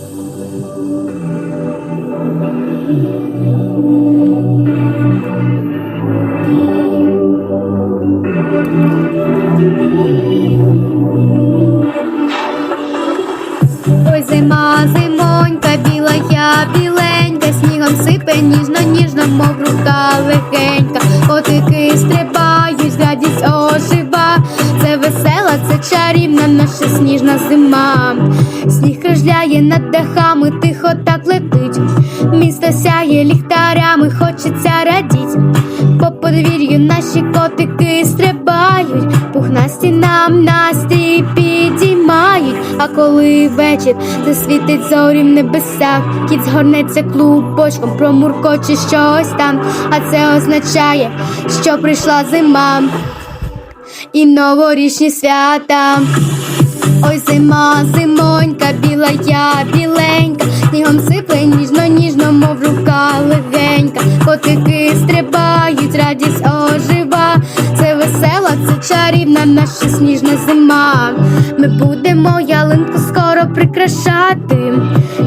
Ой, зима, зимонька, біла я біленька, снігом сипе ніжно, ніжно, мов рука легенька, котики стрибають, чарівна наша сніжна зима. Сніг кружляє над дахами, тихо так летить. Місто сяє ліхтарями, хочеться радіть. По подвір'ю наші котики стрибають, пухнасті нам настрій підіймають. А коли вечір засвітить зорі в небесах, кіт згорнеться клубочком, промуркоче щось там, а це означає, що прийшла зима і новорічні свята. Ой, зима, зимонька, біла я біленька, снігом сипле ніжно, ніжно, мов рука легенька, котики стрибають, радість ожива, це весела, це чарівна наша сніжна зима. Ми будемо ялинку скоро прикрашати,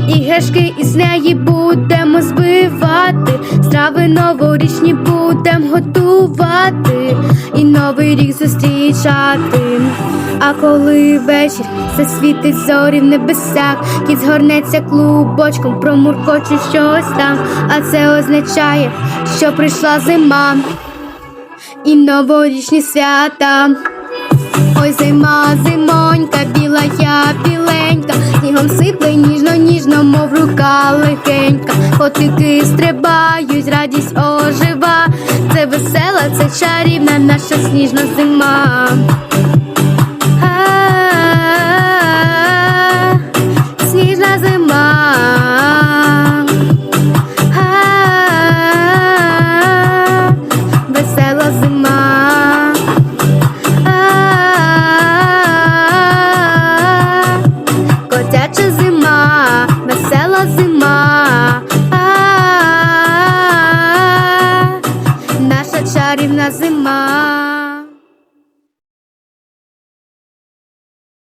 іграшки із неї будемо збивати, страви новорічні будемо готувати і новий рік зустрічати. А коли вечір засвітить зорі в небесах, кіт згорнеться клубочком, промуркоче щось там, а це означає, що прийшла зима. І новорічні свята. Ой, зима, зимонька, біла я біленька, снігом сипле ніжно, ніжно, мов рука легенька, котики стрибають, це чарівна наша сніжна зима. Сніжна зима. Весела зима. Котяча зима, весела зима. А, Наша чарівна зима.